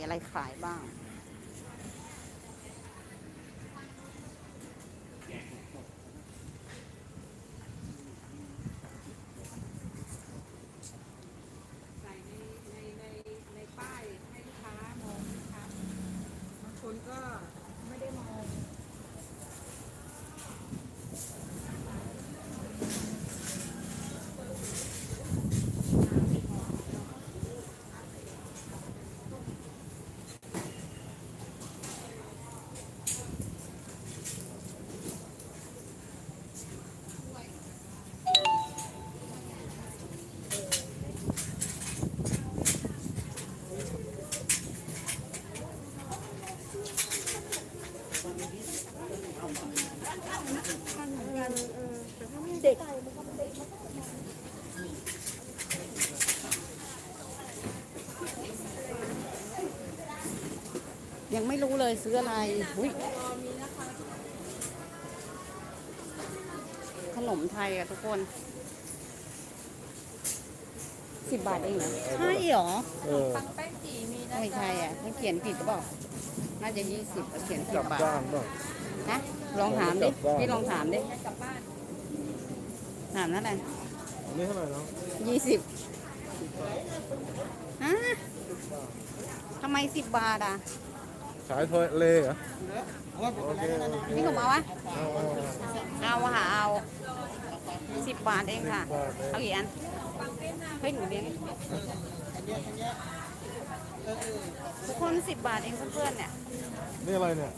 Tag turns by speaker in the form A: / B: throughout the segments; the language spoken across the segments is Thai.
A: ีอะไรขายบ้าง
B: ใส่ในในในในป้ายให้ลูกค้ามองนะคะบางคนก็ไม่ได้มอง
A: ยังไม่รู้เลยซื้ออะไรอุ๊ยขนมไทยอะทุกคนสิบบาทเองเหรอใช่เหรอ
C: เออ
B: ปังแป้งจีมีนะ
A: ไม่ใช่อะเขาเขียนผิดหรือเปล่าน่าจะยี่สิบเขียนสิ
C: ก
A: บ
C: ลับบา
A: ท
C: บ้านเปล่า
A: นะลองถามดิ
C: กลับบ้าน
A: พี่ลองถามดิ
B: กลับบ้าน
A: ถามนั่นแหละ
C: อันนี้เท่าไหร่เนาะ
A: ยี่สิบฮะทำไมสิบบาทอะ
C: ขายทะเลเหรอโอเคโอเค
A: พี่หนุ่มเอาวะ
C: เอาเอาเอา
A: เอาค่ะเอาสิบบาทเองค่ะ
C: สิบบาทเอง
A: เอากี่อันเฮ้ยหนูเลี้ยงทุกคนสิบบาทเองเพื่อนๆเนี่ย
C: นี่อะไรเนี่ย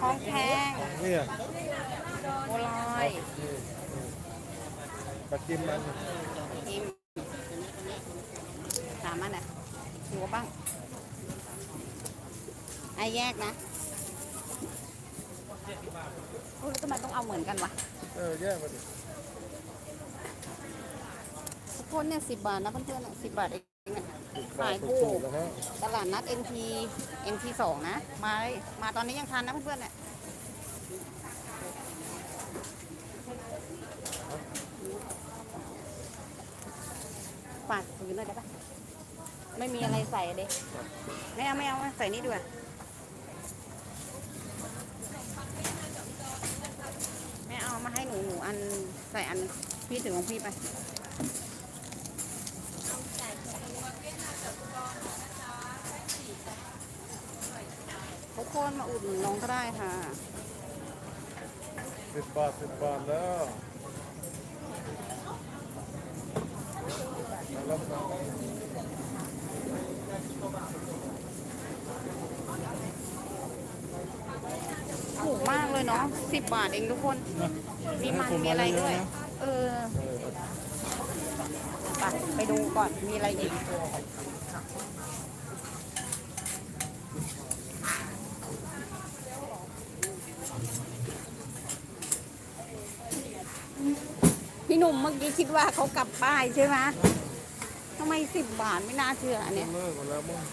A: ของแพง
C: นี่อะ
A: โบลอย
C: นี่นี่กระจิ้มมัน
A: อิมสามอันน่ะอยู่บ้าง ไอแยกนะโอ้แล้วทำไมต้องเอาเหมือนกันวะ
C: เออแยกมาดิ
A: ทุกคนเนี่ยสิบบาทนะเพื่อนๆสิบบาทเองอะ
C: ขาย
A: ขายถู
C: ถู
A: ก
C: กๆนะฮะ
A: ตลาดนัด NT NT สองนะ มาเลยมาตอนนี้ยังทันนะเพื่อนๆเนี่ยฝากซื้อหน่อยได้ปะไม่มีอะไรใส่เลยไม่เอาไม่เอาใส่นี่ดีกว่า ม่เอามาให้หนูหนูอันใส่อันพี่ถือของพี่ไปทุกคนมาอุดหนุนน้องก็ได้ค่ะ
C: สิบบาทสิบบาทแล้วแล้วมา
A: ถูกมาก เลยเนาะสิบบาทเองทุกคน มีมันมีอะไรด้วยเออ
C: เออ
A: ไปไปดูก่อนมีอะไรอีกพี่หนุ่มเมื่อกี้คิดว่าเขากลับป้ายใช่ไหมทำไมสิบบาทไม่น่าเชื่ออันเนี้ย
C: เลิกหมดแล้วมั้ง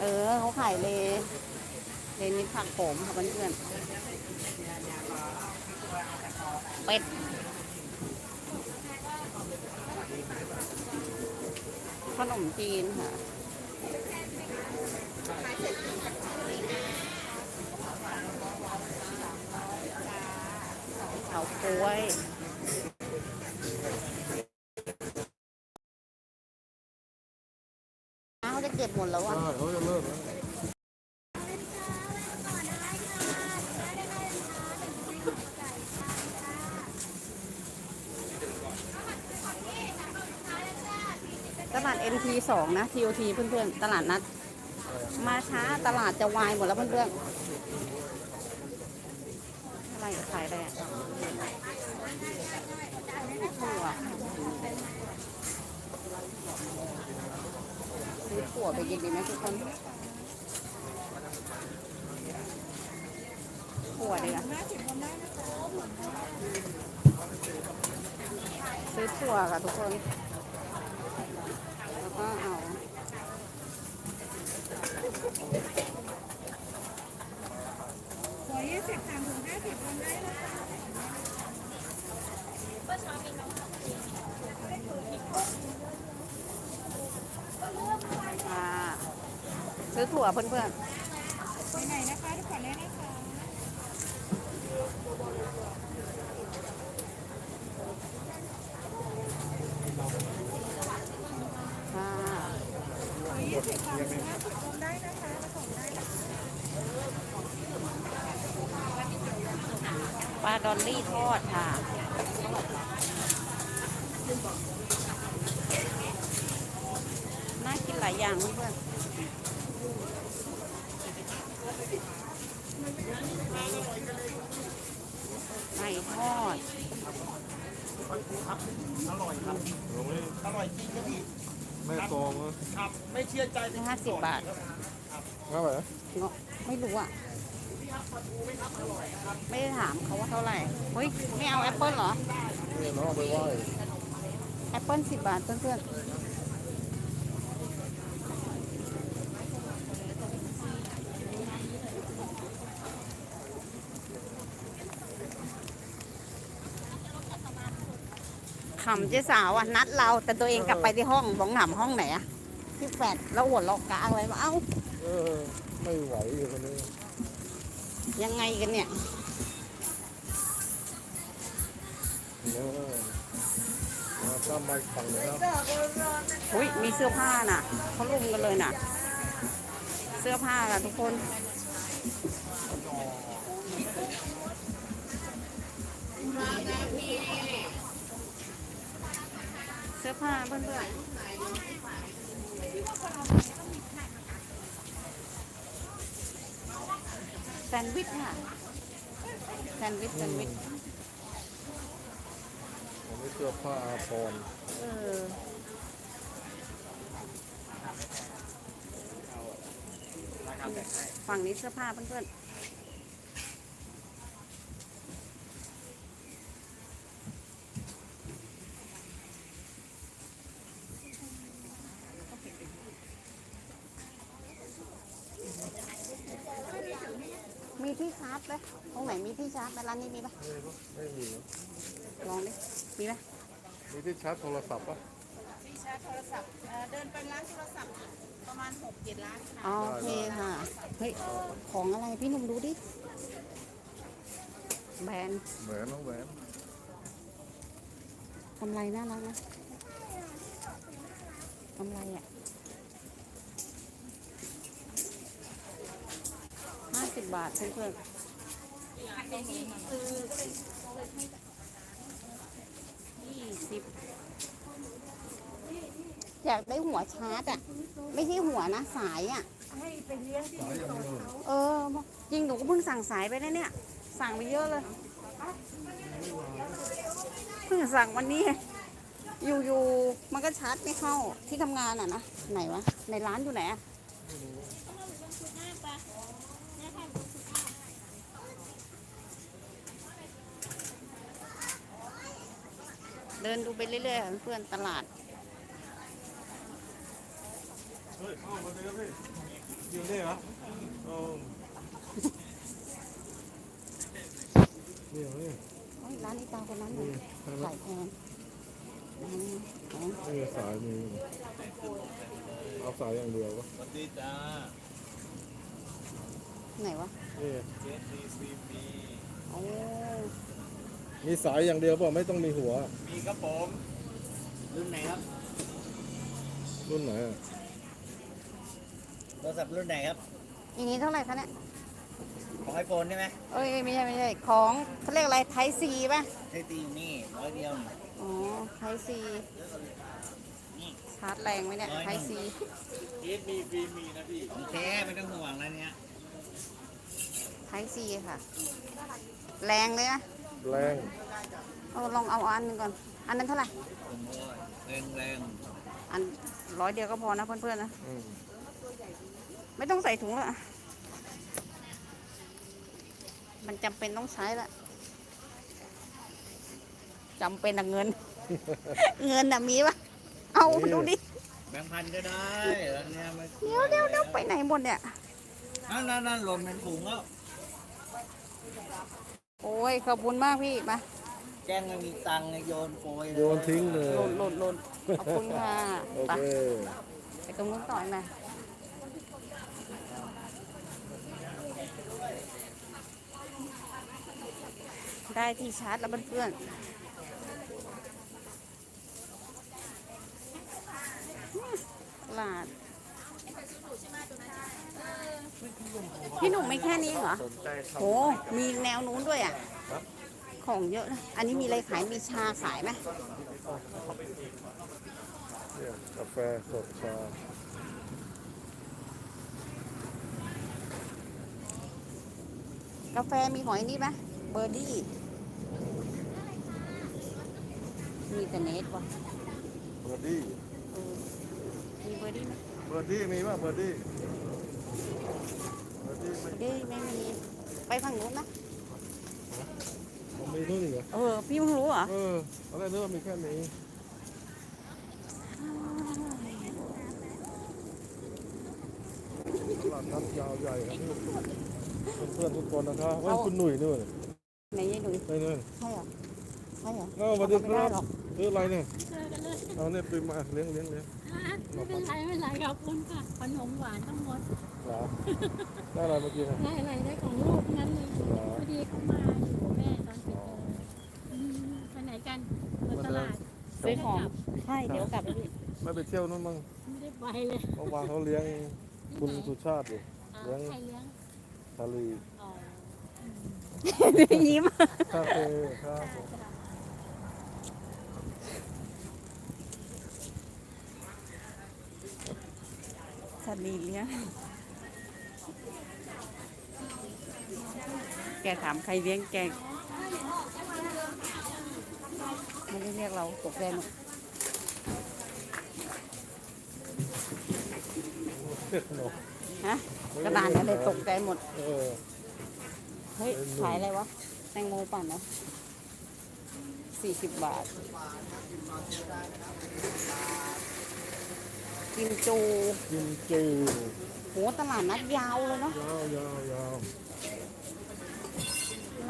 A: เออเขาขายเล เลนิดผักโขมค่ะเพื่อนๆเป็ดขนมจีนค่ะเฉาก้วยเขาจะเก็บหมดแล้วอะ
C: เขาจะเลิกแล้ว
A: สองนะ TOT เพื่อนๆ ตลาดนัด มาช้าตลาดจะวายหมดแล้วเพื่อนๆ อะไรอะขายอะไรอะถั่วซื้อถั่วไปกินดีไหมทุกคนถั่วดีอะซื้อถั่วค่ะทุกคน ก็เอา
B: หัวยี่สิบสามถึงห้าสิบคนได้นะ
A: อ่าซื้อซื้อถั่วเพื่อน
B: ๆปไหนนะคะทุกคนเลยนะคะ
A: ๆค่ะ
B: ยี่สิบค่ะห้าสิบลงได้นะคะส่งได้นะคะ
A: ปลาดอนลี่ทอดค่ะ น่ากินหลายอย่างเพื่อนไก่ทอด อร่อยครับ
C: อร่อยจริงครับพี่ แม่ตองนะ
A: ห้าสิบบาท
C: เท่าไหร่นะ
A: เนาะไม่รู้อะ ไม่ได้ถามเขาว่าเท่าไหร่ เฮ้ย ไม่เอาแอปเปิลเหรอ
C: นี่น้องเอาไปไหว้
A: แอปเปิลสิบบาทเพื่อนๆำเจ๊สาวอะนัดเราแต่ตัวเองกลับไปที่ห้องบอกถามห้องไหนอะที่แฟดแล้วหัวเราะกลางเลยว่าเอ้า
C: เออ ไม่ไหวอยู่คนนี้
A: ยังไงกันเนี่ย
C: เออมาตั้มมาอีกฝั่งหนึงครับ
A: อุ้ยมีเสื้อผ้าน่ะเขาลุมกันเลยน่ะ เสื้อผ้าค่ะทุกคน สื้อผ้าเพื่อนๆแซนด์วิชค่ะแซนด์วิชแซนด์วิช
C: ผมไม่เสื้อผ้าอาภรณ์
A: เออฝั่งนี้เสื้อผ้าเพื่อนๆ มีที่ชาร์จไหมตรงไหนมีที่ชาร์จไหมร้านนี้มีปะ
C: ไม่มี
A: ลองดิ มีไหม
C: มีที่ชาร์จโทรศัพท์ปะ
B: ที่ชาร์จโทรศัพท์เอ่อเดินไปร้านโทรศัพท์ประมาณหกเจ็ดร้านค่ะ
A: อ๋อโอเคค่ะ เฮ้ย ของอะไรพี่หนุ่มดูดิ แบรนด์
C: แหวนน้องแหวน
A: กำไรน่ารักนะกำไรอะห้าสิ บบาทเพื่อนๆยี่สิบอยากได้หัวชาร์จอะ ไม่ใช่หัวนะสายอะ
B: ให้ไปเลี้ยงที่รีสอร์ทเขา
A: เออ จริงหนูก็เพิ่งสั่งสายไปนะเนี่ย สั่งไปเยอะเลย เพิ่งสั่งวันนี้ อยู่ๆ มันก็ชาร์จไม่เข้าที่ทำงานอะนะ ไหนวะ ในร้านอยู่ไหนอะ เดินดูไปเรื่อยๆเพื่อนตลาด
C: เฮ้ยเข้ามาเลยครับพี่อยู่นี่เหรอเออนี่เหรอนี่
A: เฮ้ยร้านนี้ตาคนนั้น
C: นี่
A: น่ะ
C: ใช่ไหม
A: ขายแพงอืมแพง
C: นี่สายมีเอาสายอย่างเดียวปะ
A: ไหนวะ
C: นี่
A: โอ้
C: มีสายอย่างเดียวเปล่ะไม่ต้องมีหัว
D: มีครับผมรุ่นไหนครับ
C: รุ่นไหนอะ
D: โทรศัพท์รุ่นไหนครับ
A: อย่างนี้เท่าไหร่คะเนี่ย
D: ของไอโฟนใช่ไหม
A: เอ้ยไม่ใช่ไม่ใช่ของเขาเรียกอะไรไทซีป่ะ
D: ใช้ตีอยู่นี่ร้อยเดียวนี่
A: อ๋อไทซีชาร์จแรงไหมเนี่ยไทซี
D: ของแท้ไม่ต้องห่วงแล้วเนี้ย
A: ไทซีค่ะ แรงเลยนะ
C: แรง
A: เอาลองเอาอันหนึงก่อน อันนั้นเท่าไหร่
D: ผมว่าแรงแรง
A: อันร้อยเดียวก็พอนะเพื่อนๆนะ
C: อืม
A: ไม่ต้องใส่ถุงละมันจำเป็นต้องใช้ละจำเป็นอะเงิน เงินอะมีปะเอาดูดิ
D: แบงค์พันก็ได้แล้วเนี้ยไม่
A: เดี๋ยวเดี๋ยวเดี๋ยวไปไหนหมดเนี่ย
D: นั่นนั่นนั่นหล่นเป็นถุงแล้ว
A: โอ้ยขอบคุณมากพี่มา
D: แจ้งไม่มีตังค์เลยโยนโปรย
C: โยนทิ้งเลย
A: หล่หลดนหลดขอบคุณค่ะ
C: โอ
A: ไเค ไปตรงนู้นต่อยมาได้ที่ชาร์จแล้วเพื่อนๆ ตลาด พี่หนุ่มไม่แค่นี้เหรอ
C: สนใจท
A: โหมีแนวนู้นด้วยอะ ของเยอะนะอันนี้มีอะไรขาย มีชาขายไหมำ
C: เนี่ยกาแฟสดชากา
A: แฟมีหอยนี่ไหมเบอร์ดี้ มีแต่เนสว่ะ
C: เบอร์ดี้
A: เออมีเบอร์ดี้ไหม
C: เบอร์ดี้มีป่ะเบอร์ดี้เบอร์ ดี้ไม่
A: เบอร์ดี้ไม่มี ไปฝั่งนู้นนะ
C: ผมมีนู่นอีกเหรอ
A: เออ พี่เพิ่งรู้เหรอ
C: เออตอนแรกนึกว่ามีแค่นี้ตลาดนัดยาวใหญ่ครับนี่เพื่อนๆทุกคนนะครับว่าคุณหนุ่ยนู่น
A: ไหนยังหนู
C: นี่นู่น
A: ใช่เหรอใช่เหรอ
C: เอ้าสวัสดีค
A: ไม่
C: รั
A: ได้
C: บ
A: หรอก
C: ซื้ออะไรเนี่ย
E: เจอกันเลย
C: เอาเนี่ยปีมาเลี้ยงเลี้ยงเลี้ยง
E: ไม่เป็นไรไม่เป็นไรขอบคุณค่ะขนมหวานทั้งหมด
C: เหรอได้อะไรเมื่อกี้นะ
E: ได้อะไรได้ของลูกนั้นเลย
C: เหรอ
E: พอดีเขามาอยู่แม่ตอนปิดเทอมอืมไปไหนกันเปิดตลาด
A: ซื้อของใช่เดี๋ยวกลับไปพี่
C: ไม่ไปเที่ยวนู่นมั้ง
E: ไม่ได้ไปเลย
C: เมื่อวานเขาเลี้ยงคุณสุชาติอยู่
E: อ่า
C: เลี้ยง
E: ใครเลี้ยง
C: ชาลี
E: อ๋อ
A: ยิ้ม
C: คาเฟ่ครับผม
A: สลีเลี้ยง แกถามใครเลี้ยงแกไม่ได้เรียกเราตกใจหมด
C: เผ็ดเนอะ
A: ฮะกระดานอะไรตกใจหมด
C: เออ
A: เฮ้ย ขายอะไรวะ แตงโมปั่นนะสี่สิบบาท กิมจู
C: กินจู
A: โหตลาดนัดยาวเลยเนาะ
C: ยาวยาวยาว
A: ต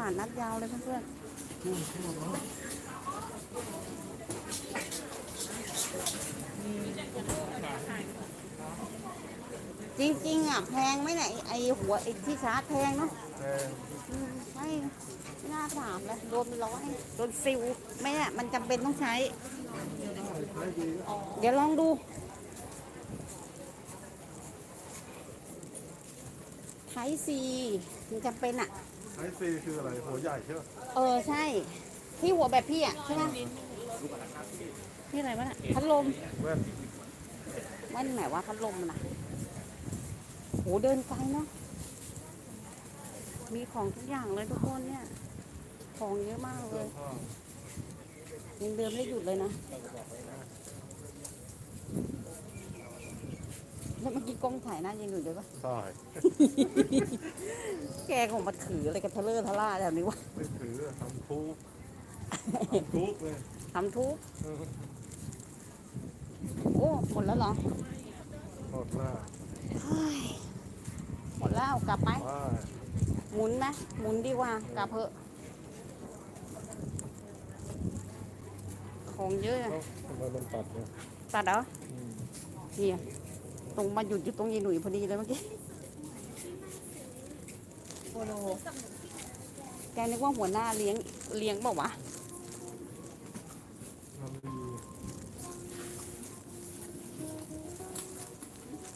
A: ลาดนัดยาวเลยเพื่อนๆจริงๆอะแพงไหมเนี่ยไอหัวไอที่ชาร์จแพงเนาะ
C: แพง
A: อืมไม่ไม่น่าถามเลยโดนเป็นร้อยโดนซิลไม่เนี่ยมันจำเป็นต้องใช้
C: ขายดี
A: เดี๋ยวลองดู ไทยซีมันจำเป็นอะ
C: ขายซีคืออะไรหัวใหญ่ใช่ไหม
A: เออใช่ ที่หัวแบบพี่อะใช่ไหมนี่อะไรวะน่ะพัดลม
C: แว่น
A: มันไหนว่าพัดลมน่ะโหเดินไกลเนาะมีของทุกอย่างเลยทุกคนเนี่ย ของเยอะมากเล
C: เสื้อยผ้า
A: ยังเดินไม่หยุดเลยนะ แล้วเมื่อกี้กล้องถ่ายหน้ายังอยู่เลยปะ
C: ใช่
A: แกของมาถืออะไรกันทะเลอร์ทะล่าแถวนี้วะ
C: ไม่ถือทำทุกทำทุกเลย
A: ทำทุก
C: เออ
A: โอ้หมดแล้วเหรอ
C: หมดหน้า
A: เฮ้ยหมดแล้วกลับไหม
C: ว้า
A: หมุนไหมหมุนดีกว่ากลับเถอะของเยอะอะ
C: เอ้าทำไมมันตัดเนี่ย
A: ตัดเหรอ
C: อืม
A: เนี่ย ตรงมาหยุดอยู่ตรงยีหนุ่ยพอดีเลยเมื่อกี้โอ้โหแกนึกว่าหัวหน้าเลี้ยงเลี้ยงเปล่าวะ
C: ชาลี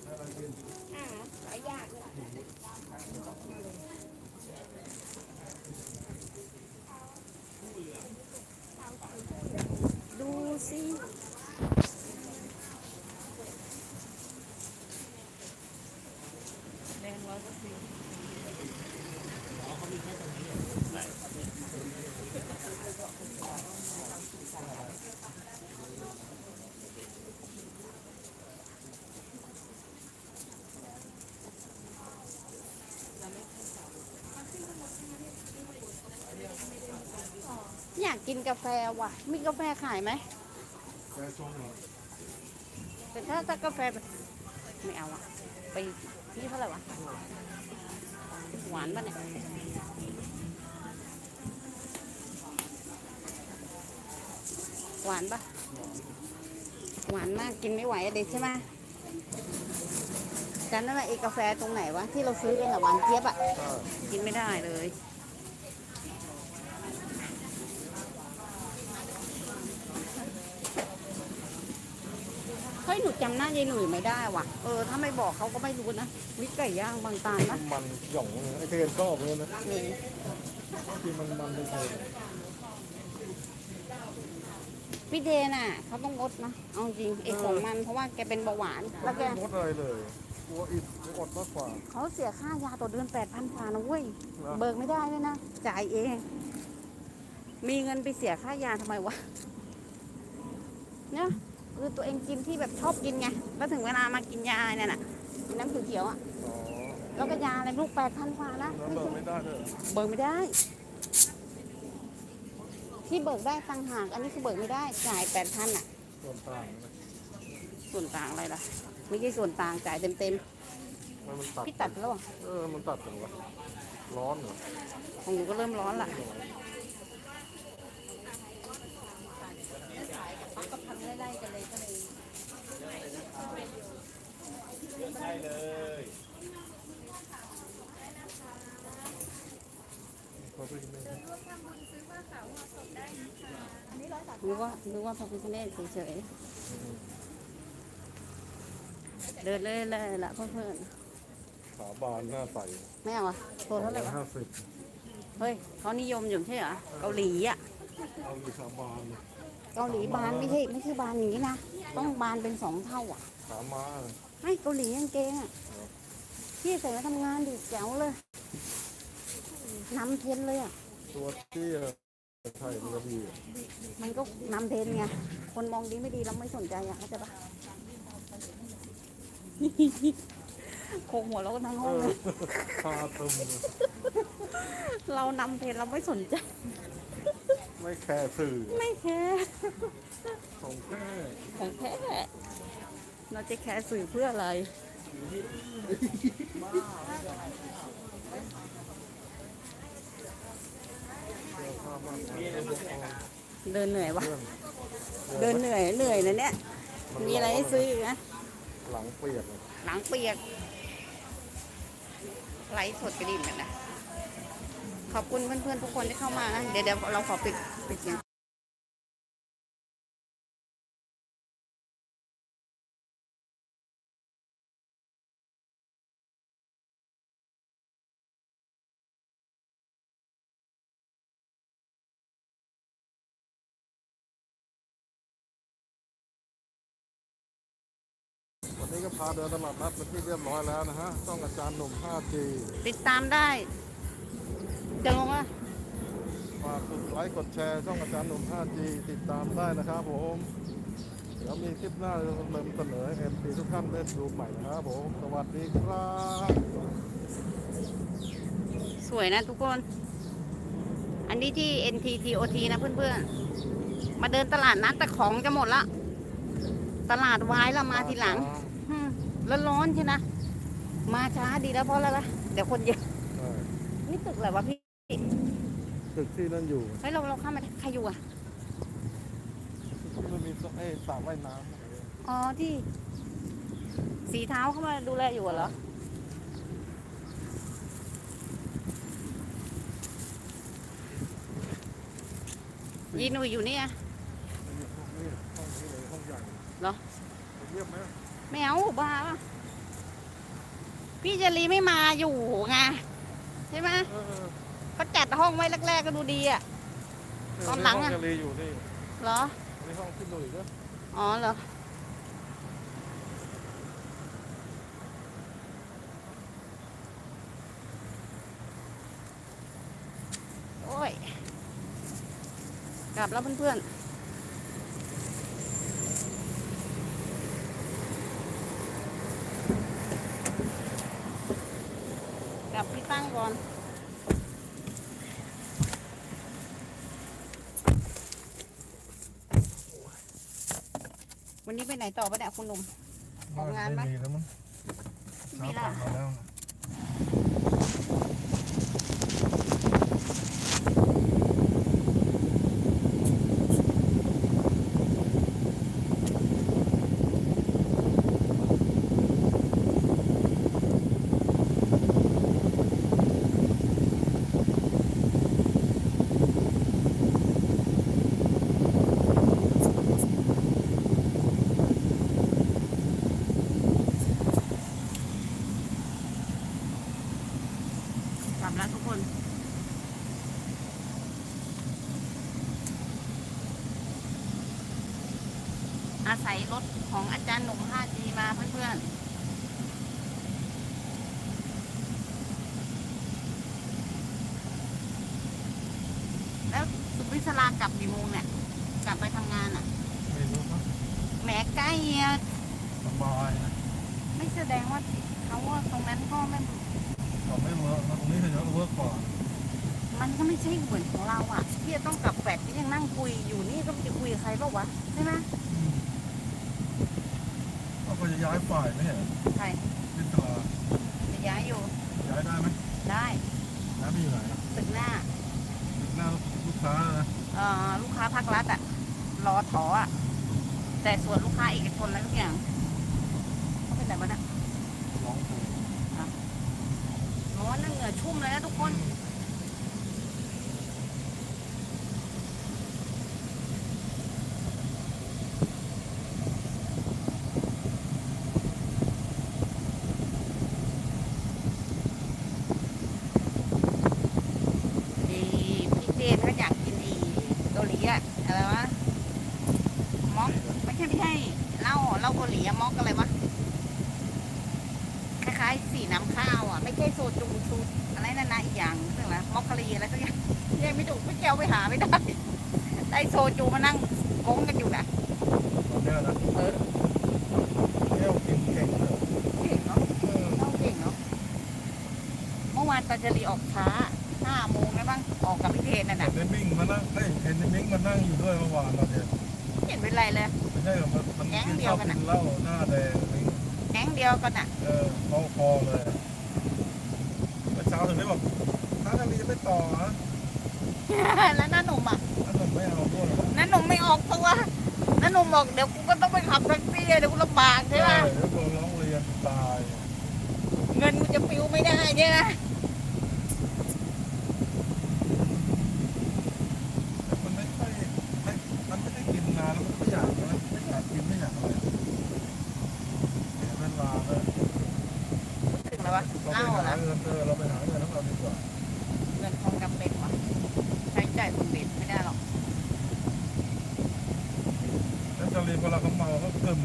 C: อะไรกิน
A: ดูสิแดงร้อยเปอร์เซ็นต์อยา กกินกาแฟว่ะ มีกาแฟขายไหม
C: แกชงเหรอ
A: แต่ถ้าถ้ากาแฟแบบไม่เอาอะไปนี่เท่าไหร่วะ หวานปะเนี่ยหวานปะหวานมากกินไม่ไหวอะเด็กใช่ไหมจันนั่นแหละไอ้กาแฟตรงไหนวะที่เราซื้อกันอะหวานเจี๊ยบอะ
C: ใช่
A: กินไม่ได้เลย เฮ้ยหนูจำหน้ายายหนุ่ยไม่ได้ว่ะ เออถ้าไม่บอกเขาก็ไม่รู้นะวิไก่ย่างบางตาลนะ
C: มันหย่องไอ้เทนชอบเลยนะ
A: เออ
C: ที่มันมันไม่ใช่
A: พี่เดนอะเขาต้องงดนะเอาจริงไอ้ของมันเพราะว่าแกเป็นเบาหวานแล้วแก
C: ไม่งดอะไรเลยกลัวอิดกลัวอดมากกว่า
A: เขาเสียค่ายาต่อเดือนแปดพันกว่านะเว้ย
C: นะ
A: เบิกไม่ได้เลยนะจ่ายเอง มีเงินไปเสียค่ายาทำไมวะเนี่ย คือตัวเองกินที่แบบชอบกินไงแล้วถึงเวลามากินยาเนี่ยน่ะกินน้ำเขียวๆอะ
C: อ๋อ
A: แล้วก็ยาอะไรลูกแปดพันกว่านะ
C: แล้ว
A: ไม่
C: เบิก
A: ใช่
C: ไม่ได้เลย
A: เบิกไม่ได้ ที่เบิกได้ตังหากอันนี้คือเบิกไม่ได้จ่ายแปดพันอะ
C: ส่วนต่างนะ
A: ส่วนต่างอะไรล่ะไม่ใช่ส่วนต่างจ่ายเต็มเต็ม
C: มันมันตัด
A: ๆพี่ตัดแล้วเหรอ
C: เออมันตัดกันวะร้อนเหรอ
A: ของหนูก็เริ่มร้อนละกับพันไล่ๆกันเลยก็เลย
C: เขา ไปกินไม่ได้
A: นึกว่านึกว่าพระพิฆเนศเฉยๆเดินเลยเลยละเพื่อน
C: ขาบานหน้าใส
A: ๆไม่เอาอะโทรเท่าไหร่วะ
C: ห้าสิบ
A: เฮ้ยเขานิยมอยู่ไม่ใช่เหรอเกาหลีอะ
C: เอาอีขาบานเลย
A: เกาหลีบานไม่ใช่ไม่ใช่บานอย่างนี้นะต้องบานเป็นสองเท่าอะ
C: ขาม้า
A: ให้เกาหลีกางเกงอะพี่ใส่มาทำงานดิแจ๋วเลยนำเทรนเลยอะ
C: ตัวที่ไทยมันก็ดีอะ
A: มันก็นำเทรนไง คนมองดีไม่ดีเราไม่สนใจอะเข้าใจปะ โคงหัวเราก็ทั้งห้
C: เอ
A: อง
C: อ
A: เลย
C: พาตึมเลย
A: เรานำเทรนเราไม่สนใจ
C: ไม่แคร์สื่อ
A: ไม่แคร์
C: ของแค่
A: ของแท้ เราจะแคร์สื่อเพื่ออะไร
C: เสื้อผ้ามากมายเสื้อผ้า
A: เดินเหนื่อยวะ
C: เพื่อน
A: เดินเหนื่อยเหนื่อยนะเนี่ย มีอะไรให้ซื้ออีกนะ
C: หลังเปียกเลย
A: หลังเปียกไลฟ์สดกระดิ่งกันนะขอบคุณเพื่อนๆทุกคนที่เข้ามานะเดี๋ยวเดี๋ยวเราขอปิดปิดเสียง
C: นนี้ก็พาเดินตลาดนัดเป็นที่เรียบร้อยแล้วนะฮะต้องอาจารย์หนุ่ม 5G
A: ติดตามได้ จะลงอะ
C: ฝากกดไลค์กดแชร์ช่องอาจารย์หนุ่ม 5G ติดตามได้นะครับผม เดี๋ยวมีคลิปหน้าจะนำเสนอ MP ทุกท่านได้ดูใหม่นะครับผม สวัสดีครับ
A: สวยนะทุกคน อันนี้ที่ NTTOT นะเพื่อนๆ มาเดินตลาดนัดแต่ของจะหมดละ ตลาดวายเรามาทีหลังอืม แล้วร้อนใช่นะ มาช้าดีแล้วเพราะอะไรวะเดี๋ยวคนเยอะ
C: ใช่
A: นี่ตึกอะไรวะพี่
C: ตึกที่นั่นอยู่
A: เฮ้ยเราเราเข้ามาใครอยู่อะ
C: ที่มันมีไอ้สระว่ายน้ำ
A: อ๋อที่ สีเท้าเข้ามาดูแลอยู่เหรอยีหนุ่ยอยู่เนี่ย
C: นี่ห้องนี้เลยห้องใหญ่
A: เหรอ
C: ไปเยี่ยมไหม
A: ไม่เอาบ้าปะพี่เจรีไม่มาอยู่ไงใช่ไหม
C: เออ
A: เขาจัดห้องไว้แรกๆก็ดูดีอะ ตอนหลังอะ
C: ห้องจะรีอยู่นี่
A: เหรอ
C: ในห้องที่หนุ่ยก็
A: อ๋อเหรอโอ้ย กลับแล้วเพื่อนๆ กลับที่ตั้งก่อน วันนี้ไปไหนต่อปะเนี่ยคุณหนุ่มออกงานไหม
C: ไม่มีแล้วมั้ง
A: มีละ
C: เช้าผ่านมาแล้ว
A: ลับ อาศัยรถของอาจารย์หนุ่ม 5G มาเพื่อนๆ แล้วสุวิศรากลับกี่โมงเนี่ย กลับไปทำงานอะ
C: ไม่รู้ครับ
A: แหมใกล้อะ
C: สบายนะ
A: ไม่แสดงว่าเขาว่าตรงนั้นก็ไม่
C: เขาไม่เวิร์กนะตรงนี้เขาจะเวิร์กกว่า
A: มันก็ไม่ใช่เหมือนของเราอะ ที่จะต้องกลับแฟดที่ยังนั่งคุยอยู่นี่ก็จะคุยกับใครบ้างวะใช่ไหม
C: อืม ก็จะย้ายฝ่ายไม่ใช่เหรอ
A: ใคร
C: วิศรา
A: จะย้ายอยู่
C: ย้ายได้ไหม
A: ได้
C: ย้ายไปอยู่ไหนอะ
A: ตึกหน้า
C: ตึกหน้าลูกค้านะ
A: เอ่อลูกค้าภาครัฐอะ รอถออะ แต่ส่วนลูกค้าเอกชนแล้วทุกอย่างเขาเป็นไหนบ้างนะ
C: ร้องถูก
A: ร้อนนั่งเหงื่อชุ่มเลยนะทุกคน อีพี่เจนเขาอยากกินอีเกาหลีอะอะไรวะม็อกไม่ใช่ไม่ใช่เหล้าเหล้าเกาหลีอะม็อกอะไรวะคล้ายๆสีน้ำข้าวอะไม่ใช่โซจูซูอะไรนั่นนะอีกอย่างเรื่องอะไรม็อกคารีอะไรสักอย่างแยกไม่ถูกไม่แก้วไปหาไม่ได้ได้โซจูมานั่งโก้งกันอยู่นะ
C: ตอนเนี้ยนะ
A: เออ
C: เที่ยวกินเก่งเลย
A: เก่งเนาะเล่าเก่งเนาะเมื่อวานตาจรีออกช้าห้าโมงนะบ้างออกกับพี่เทนนั่น
C: เห็
A: น่ะ
C: นในมิ่งมานั่งเฮ้ยเห็นในมิ่งมานั่งอยู่ด้วยเมื่อวานเราเนี่ย
A: ไม่เห็นเป็นไรเลย
C: ไม่ใช่หรอกมันมัน
A: แก๊ง
C: กิน
A: เดีย
C: ข้าวว
A: กัน
C: กิ
A: อะ
C: นเหล้าหน้าแดงอะไรเงี้ย
A: แก๊งเดียวกันน่ะ
C: เออเข้าคอเลยอะเมื่อเช้าถึงได้บอกน้าทำไมจะไม่ต่อฮะ
A: แล้วน้าหนุ่มอะ
C: ถ้าผมไม่เอาด้วยนะ
A: น้าหนุ่มไม่ออกตัวน้าหนุ่มบอกเดี๋ยวกูก็ต้องไปขับแท็กซี่เดี๋ยวกูลำบากใช่ไหม
C: เดี๋ยวโดนร้องเรียนตาย
A: เงินกูจะปิวไม่ได้ใช่ไหม
C: แต่มันไม่ค่อยไม่มันไม่ได้กินนานแล้วมันไม่อยากนะไม่อยากกินไม่อยากอะไรเสียเวลาเลย
A: ถึงแล้ววะ
C: เรา
A: เล่า
C: ไป
A: เหร
C: หา
A: อ
C: เงินเออเราไปหาเงินแล้วเราดีกว่า
A: เงินคงจำเป็นวะใช้จ่ายคนเบ็ดไม่ได้หรอก
C: แล้วจริตเวลาเขาเมาเขาเกิม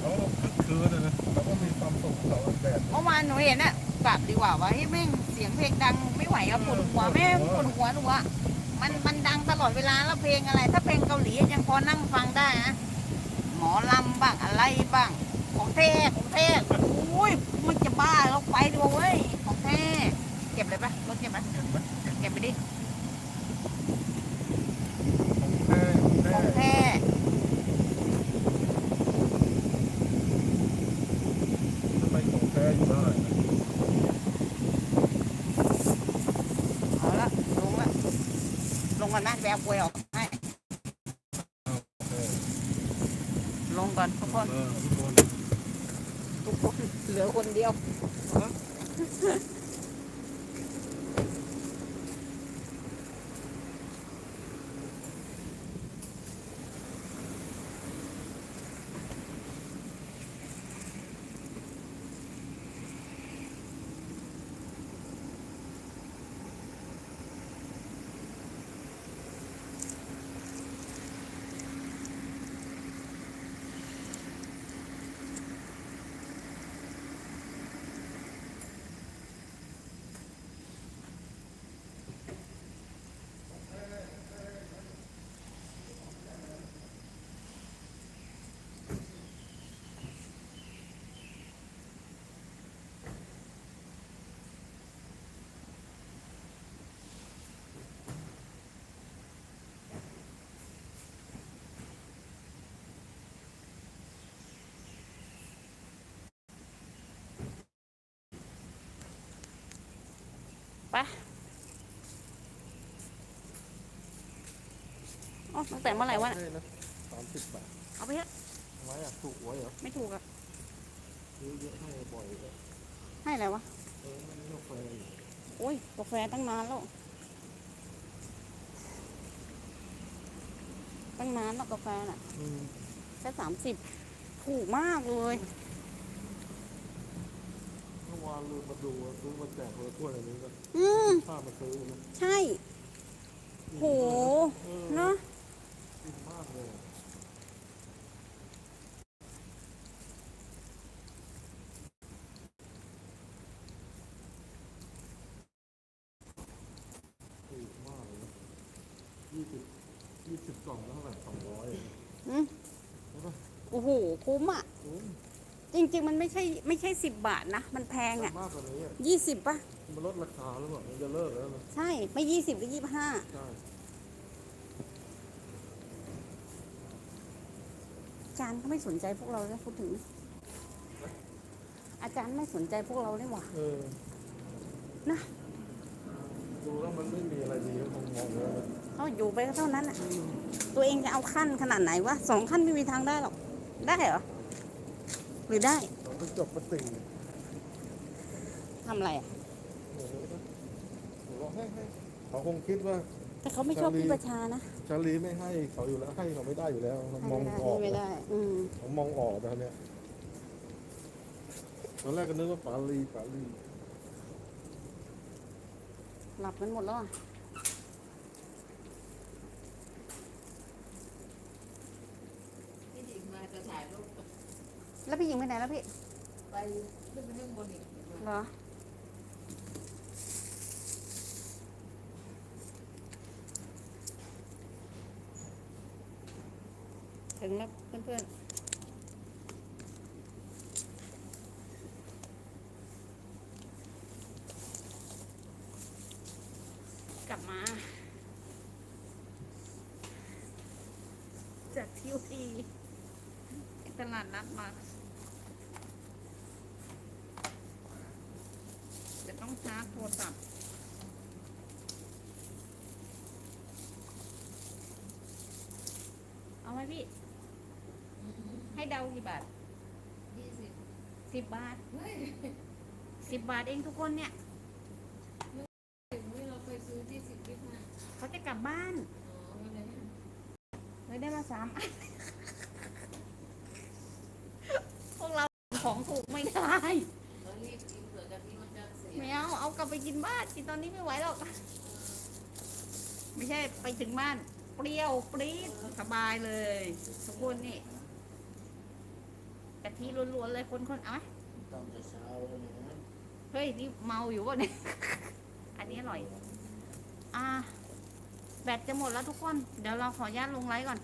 C: เขาคึกคืนเลยนะเขาก็มีความสุขเขาแบบ
A: เมื่อวานหนูเห็นน่ะกลับดีกว่าว่าเฮ้ยแม่งเสียงเพลงดังไม่ไหวกับปวดหัวแม่งปวดหัวหนูอะมันมันดังตลอดเวลาแล้วเพลงอะไร ถ้าเพลงเกาหลียังพอนั่งฟังได้นะหมอลำบ้างอะไรบ้าง ของแท้ของแท้อุ้ยมันจะบ้าเราไปดีกว่าเว้ยของแท้เก็บเลยปะรถเก็บไหม
C: เห็นไหม
A: เก็บไปดิ
C: ของแท้ของแท้
A: ของแท้
C: ทำไมของแท้อยู่ได้นะ
A: เอาละลงละลงก่อนนะแบกกวยออกให้
C: เออ
A: ลงก่อนทุกคน
C: เออทุกคน
A: ทุกคน เห ลือคนเดียวอ๋อตั้งแต่เมื่อไหร่วะ
C: ให้นะสามสิบบาท
A: เอาไปเถอะ
C: ทำไมอะถูกหวยเหรอ
A: ไม่ถูกอะ
C: ซื้อเยอะให้บ่อยเลย
A: ให้อะไรวะ
C: เออไม่ได้กาแฟอยู่
A: โอ้ยกาแฟตั้งนานแล้ว ตั้งนานแล้วกาแฟน่ะ
C: อืม
A: แค่สามสิบถูกมากเลย
C: เมื่อ ววานลืมมาดูซื้มาแจกคนละถ้วยอันนี้ก็
A: อืม
C: ข้ามาซื้อนะ
A: ใช่ โห
C: เนาะกินมากเลยถูกมากเลยยี่สิบยี่สิบกล่องแล้วเท่าไหร่สองร้อย
A: อืมโอ้โห คุ้มอะ
C: คุ้ม
A: จริง ๆ มันไม่ใช่ไม่ใช่สิบบาทนะ มันแพงอะ
C: มากกว่านี้อะ
A: ยี่สิบป่ะ
C: มันลดราคาแล้วเหรอมันจะเลิกแล้วนะ
A: ใช่ ไม่ยี่สิบก็ยี่ห้า
C: ใช่
A: อาจารย์ก็ไม่สนใจพวกเราเลยพูดถึง อาจารย์ไม่สนใจพวกเราเลยว่ะ
C: เออ
A: นะ
C: ดูแล้วมันไม่มีอะไรดีก็คงมองเลยนะ
A: เขาอยู่ไปก็เท่านั้นอะ ตัวเองจะเอาขั้นขนาดไหนวะสองขั้นไม่มีทางได้หรอก ได้เหรอ หรือได้
C: เราไปจบมาติ่ง
A: ทำอะไรอะ
C: เดี๋ยวนะเดี๋ยวเราให้ให้เขาคงคิดว่า
A: แต่เขาไม่ชอบ
C: ชาลี
A: พี่ประชานะ
C: ชาลีไม่ให้เขาอยู่แล้วให้เขาไม่ได้อยู่แล้วเรามอง
A: ให้
C: ออก
A: ไม่
C: นะ
A: ได้อืม
C: ผมมองออกนะเนี่ยตอนแรกก็นึกว่าปาลีปาลี
A: หลับกันหมดแล้วอะ
B: พี่หญิงมาจะถ่ายรูป
A: แล้วพี่หญิงไปไหนแล้วพี่
B: ไปขึ้นไปข้างบนอีก
A: เหรอถึงแล้วเพื่อนๆกลับมา จากทิวทีตลาดนัดมา จะต้องชาร์จ โทรศัพท์เอาไหมพี่ ให้เดากี่บาท
B: ยี่สิบ
A: สิบบาท
B: เฮ้ย
A: สิบบาทเองทุกคนเนี่ย
B: ถึงที่เราเคยซื้อที่สิบยี่ห้า
A: เขาจะกลับบ้าน
B: อ๋ออะไรน
A: เลยได้มาสามอันพวกเราของถูกไม่ได้ ไม่เอาเอากลับไปกินบ้านกินตอนนี้ไม่ไหวหรอก ไม่ใช่ไปถึงบ้าน เปรี้ยวปรี๊ดสบายเลยทุกคนนี่กะทิล้วนๆเลยคนๆเอาไหม
D: ต้องจะเช้าแล้วนะ
A: เฮ้ยนี่เมาอยู่วะเนี่ย อันนี้อร่อย อ่า แบตจะหมดแล้วทุกคน เดี๋ยวเราขออนุญาตลงไลฟ์ก่อน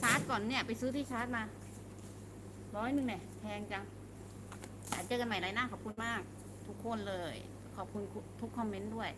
A: ชาร์จก่อนเนี่ย ไปซื้อที่ชาร์จมา ร้อยหนึ่งเนี่ยแพงจังอะเจอกันใหม่ไลฟ์หน้าขอบคุณมาก ทุกคนเลย ขอบคุณทุกคอมเมนต์ด้วย